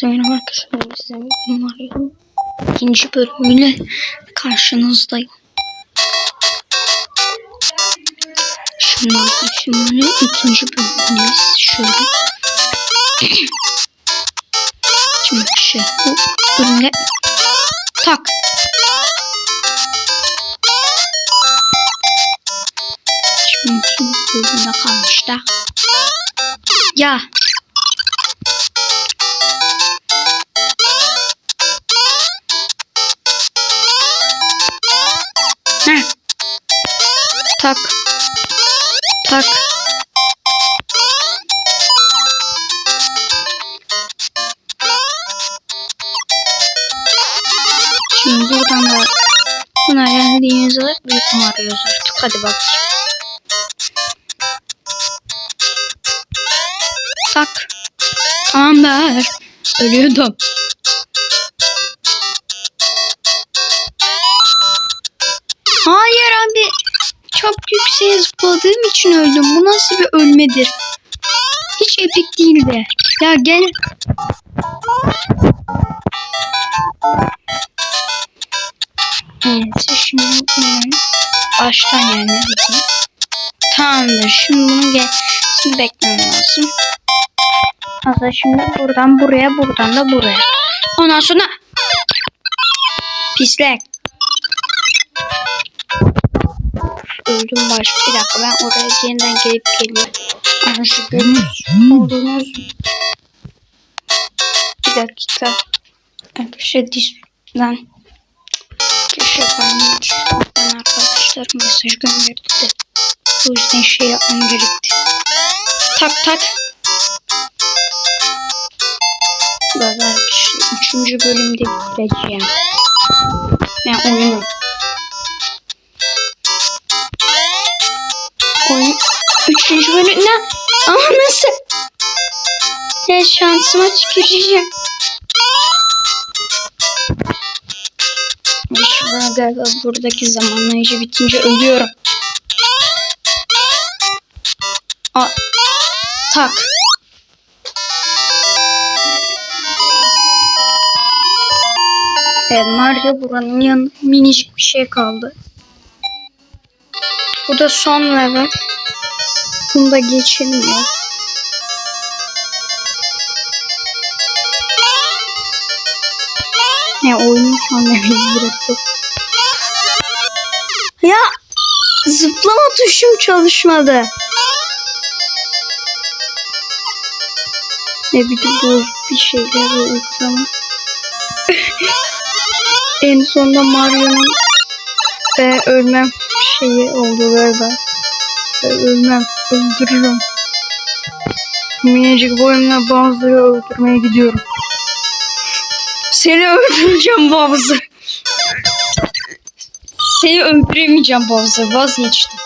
Hepinize merhaba arkadaşlar. Ben size umarım ikinci bölümüyle karşınızdayım. Şimdi şimdi ikinci bölümdeyiz. Şöyle. Şimdi şey bu bölümde tak. Şimdi bölümde kalmıştı. Ya Heh. Tak. Tak. Şimdi buradan da buna geldiğimiz olarak büyük kum arıyoruz artık. Hadi bakayım. Tak. Tamamdır. Ölüyordum. Çok yükseğe zıpladığım için öldüm. Bu nasıl bir ölmedir? Hiç epik değildi. Ya gel. Evet şimdi bunun baştan yani. Tamamdır. Şimdi bunu gelsin beklemem lazım. Aslında şimdi buradan buraya buradan da buraya. Ondan sonra pislik. Öldüm baş. Bir dakika ben oraya yeniden gelip geliyorum. Aha şu görmüş olduğunuz bir dakika. Arkadaşlar dizden köşe kalmış. Ben arkadaşlar mesaj gönderdi de. O yüzden şey yapmam gerekti. Tak tak. Böyle arkadaşlar üçüncü bölümde bitireceğim. Ben oyunu üçüncü bölümden ama nasıl ya şansıma tüküreceğim Şurada galiba buradaki zamanlayıcı bitince ölüyorum. A tak. Evet Mario buranın yanında minicik bir şey kaldı. Bu da son level. Bunda geçilmiyor. Ne oyunu son level bıraktı. Ya zıplama tuşum çalışmadı. Ne de boz bir şeyler uygulama. en sonunda Mario'nun ve ölmem şeyi oldu galiba. Ben ölmem, öldürürüm. Minicik boyumla bazıları öldürmeye gidiyorum. Seni öldüreceğim Bowser. Seni öldüremeyeceğim Bowser. Vazgeçtim.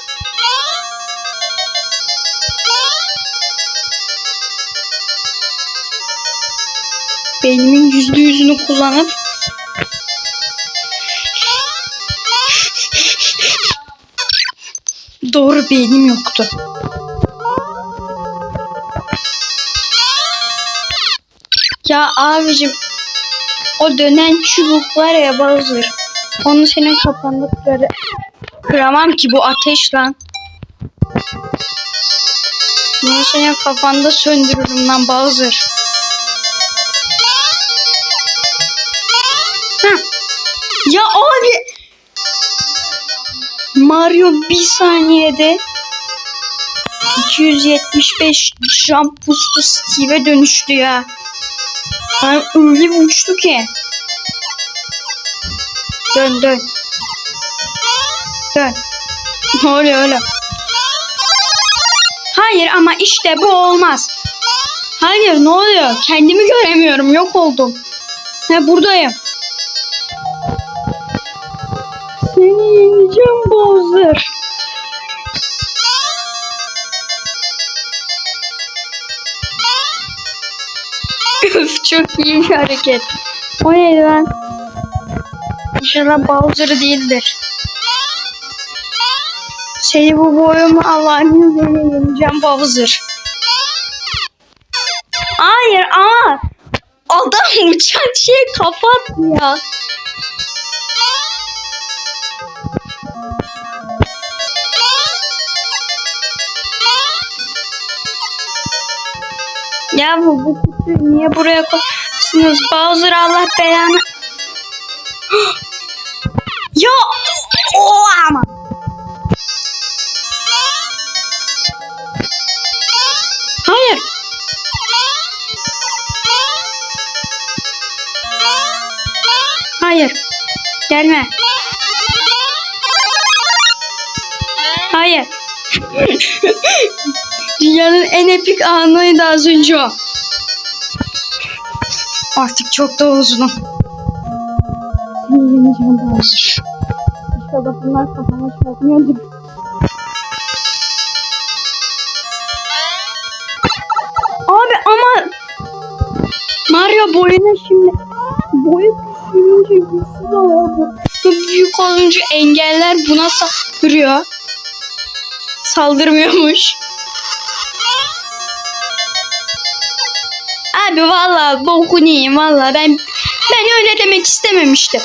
Beynimin yüzde yüzünü kullanıp Doğru beynim yoktu. Ya abicim o dönen çubuk var ya Bowser. Onu senin kafanda kıramam ki bu ateş lan. Bunu senin kafanda söndürürüm lan Bowser. Heh. Ya abi Mario bir saniyede 275 jump boost'u Steve'e dönüştü ya. Ben öyle bir uçtu ki. Dön dön. Dön. Oluyor öyle? Hayır ama işte bu olmaz. Hayır ne oluyor? Kendimi göremiyorum. Yok oldum. Ha buradayım. Seni yeneceğim Bowser. Öf çok iyi bir hareket. O neydi lan? İnşallah Bowser değildir. Seni bu boyumu Allah'ın izniyle yeneceğim Bowser. Hayır ama adam uçan şeye kafa attı ya. Ya bu, bu kutuyu niye buraya koydunuz? Bowser Allah belanı. Dünyanın en epik anıydı az önce o. Artık çok da uzunum. İnşallah bunlar kafama çarpmıyordur. Abi ama Mario boyuna şimdi boyu küçülünce güçsüz. Bu büyük olunca engeller buna saldırıyor. Saldırmıyormuş. Abi vallahi bokunu yiyeyim vallahi ben ben öyle demek istememiştim.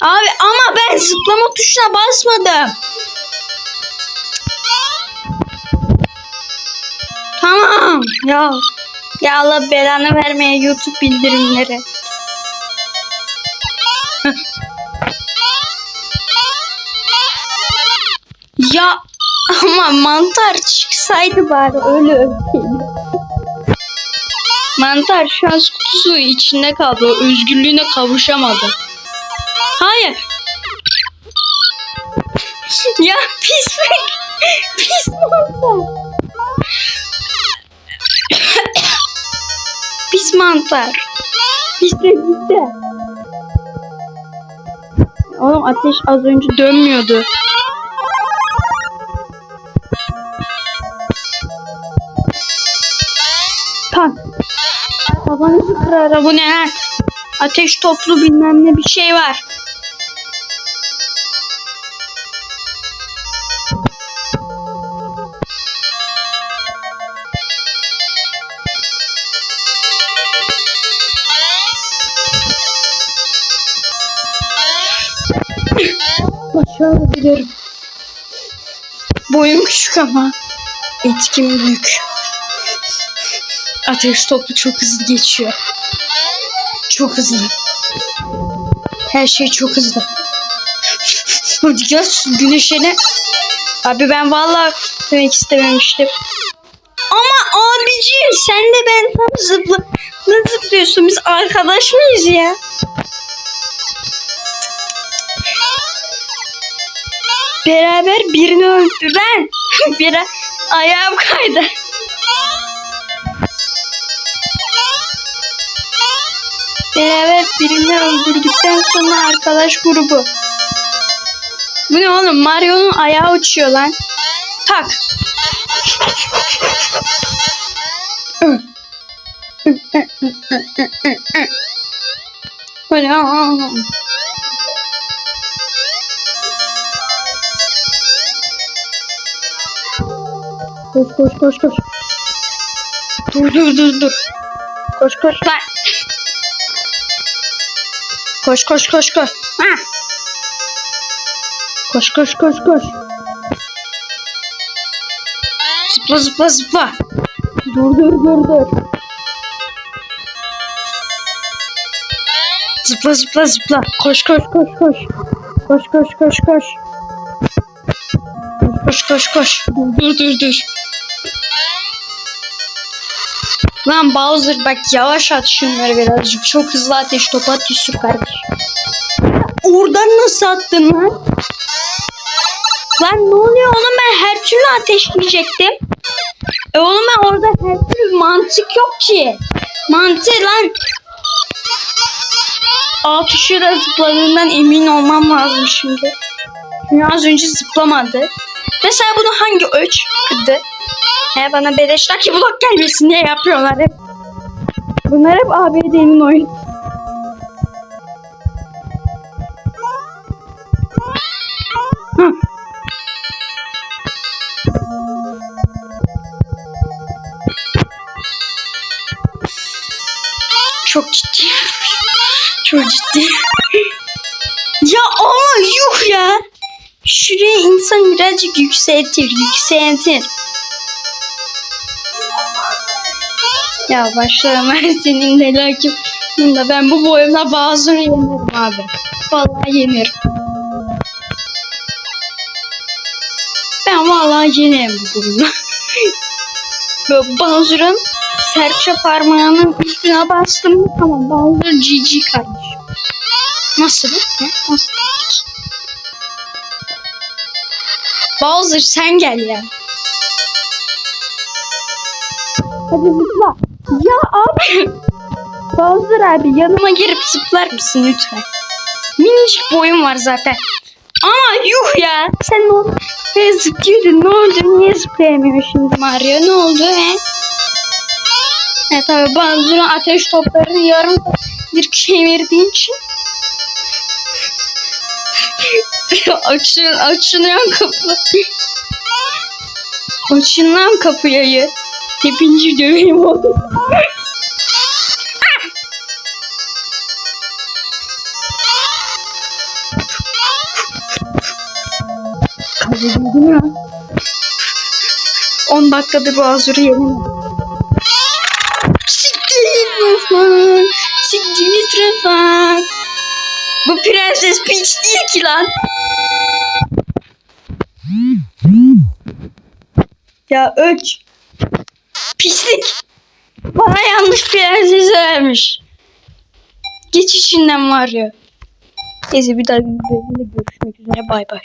Abi ama ben zıplama tuşuna basmadım. Tamam ya. Ya Allah belanı vermeye YouTube bildirimleri. ya ama mantar çıksaydı bari öyle öpeyim. Mantar şans kutusu içinde kaldı. Özgürlüğüne kavuşamadı. Hayır. ya pis pis mantar. Pis mantar. De gitti. Oğlum ateş az önce dönmüyordu. Babanızı kırar bu ne ha? Ateş toplu bilmem ne bir şey var. Başarabilirim. Boyum küçük ama etkim büyük. Ateş topu çok hızlı geçiyor. Çok hızlı. Her şey çok hızlı. Hadi gel güneşene. Abi ben vallahi demek istememiştim. Ama abiciğim sen de ben tam zıpla ne zıplıyorsun biz arkadaş mıyız ya? Beraber birini öldüren bir ayağım kaydı. Beraber birini öldürdükten sonra arkadaş grubu. Bu ne oğlum? Mario'nun ayağı uçuyor lan. Tak. Böyle Koş koş koş koş. Dur dur dur dur. Koş koş lan. Koş koş koş koş. Ha. Koş koş koş koş. Zıpla zıpla zıpla. Dur dur dur dur. Zıpla zıpla zıpla. Koş koş koş koş. Koş koş koş koş. Koş koş koş. Dur dur dur. Lan Bowser bak yavaş at şunları birazcık. Çok hızlı ateş topu atıyorsun kardeş. Oradan nasıl attın lan? Lan ne oluyor oğlum ben her türlü ateşleyecektim. E oğlum ben orada her türlü mantık yok ki. Mantık lan. A tuşuyla zıpladığından emin olmam lazım şimdi. Çünkü az önce zıplamadı. Mesela bunu hangi ölç kırdı? He bana beleş Lucky Block gelmesin diye yapıyorlar hep. Bunlar hep ABD'nin oyun. Çok ciddi Çok ciddi. ya ama yuh ya. Şuraya insan birazcık yükseltir, yükseltir. Ya başlarım ben senin de lakin da ben bu boyumla bazıları yenerim abi. Vallahi yenerim. Ben vallahi yenerim bu boyumla. Böyle Bowser'ın serçe parmağının üstüne bastım. Tamam Bowser GG kardeşim. Nasıl? Ha? Nasıl? Bowser sen gel ya. Hadi zıpla. Ya abi. Bowser abi yanıma girip zıplar mısın lütfen? Minicik boyum var zaten. Ama yuh ya. Sen ne oldu? He zıplıyordun. Ne oldu? Niye zıplayamıyor şimdi Mario? Ne oldu he? He tabi Bowser'ın ateş toplarını yarım bir kemirdiğin için. Açın, açılıyor kapı. Açın lan kapıyı. Hepinci döveyim oğlum. Kaybedildim ya. 10 dakikadır bu azuru yedim. Siktir. Siktir git Rafan. Bu prenses piç değil ki lan. Ya öç. Pislik. Bana yanlış prenses vermiş. Geç içinden var ya. Neyse bir daha bir görüşmek üzere. Bay bay.